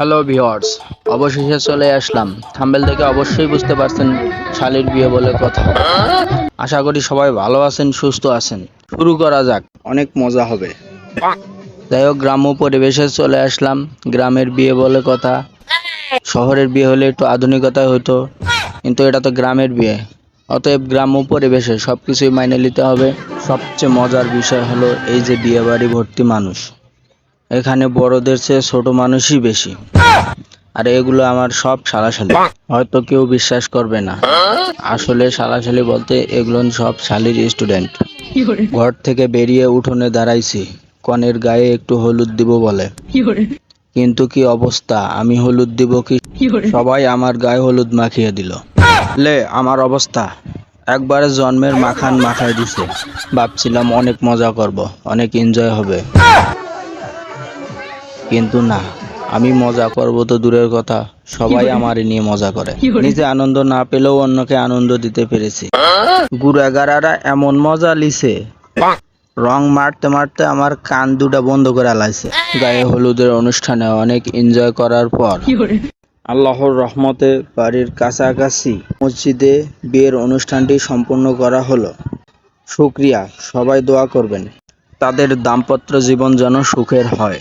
Hello viewers অবশেষে চলে আসলাম। Thumbnail থেকে অবশ্যই বুঝতে পারছেন শালির বিয়ে বলে কথা। আশা করি সবাই ভালো আছেন, সুস্থ আছেন। শুরু করা যাক। অনেক মজা হবে। যাই হোক, গ্রাম্য পরিবেশে চলে আসলাম। গ্রামের বিয়ে বলে কথা। শহরের বিয়ে হলে একটু আধুনিকতায় হতো। কিন্তু এটা তো গ্রামের বিয়ে। অতএব গ্রাম্য পরিবেশে সব কিছুই মাইনে নিতে হবে। সবচেয়ে মজার বিষয় হলো এই যে বিয়ে বাড়ি ভর্তি মানুষ। এখানে বড়দের চেয়ে ছোট মানুষই বেশি। আর এগুলো আমার সব শালাশালি হয়তো কেউ বিশ্বাস করবে না। আসলে শালাশালি বলতে এগুলো সব শালির স্টুডেন্ট ঘর থেকে বেরিয়ে উঠোনে দাঁড়াইছি। কনের গায়ে একটু হলুদ দিব বলে। কিন্তু কি অবস্থা? আমি হলুদ দিব কি? সবাই আমার গায়ে হলুদ মাখিয়ে দিল। লে, আমার অবস্থা। একবারে জন্মের মাখান মাখায় দিছে। ভাবছিলাম অনেক মজা করব, অনেক এনজয় হবে। কিন্তু না আমি মজা করব তো দূরের কথা সবাই আমারই নিয়ে মজা করে। নিজে আনন্দ না পেলেও অন্যকে আনন্দ দিতে পেরেছি। গুড়াগারারা এমন মজা লিছে। রং মারতে মারতে আমার কান দুটা বন্ধ করে লাইছে। গায়ে হলুদের অনুষ্ঠানে অনেক এনজয় করার পর আল্লাহর রহমতে বাড়ির কাছাকাছি মসজিদে বিয়ের অনুষ্ঠানটি সম্পূর্ণ করা হলো। শুক্রিয়া সবাই দোয়া করবেন। তাদের দাম্পত্য জীবন যেন সুখের হয়।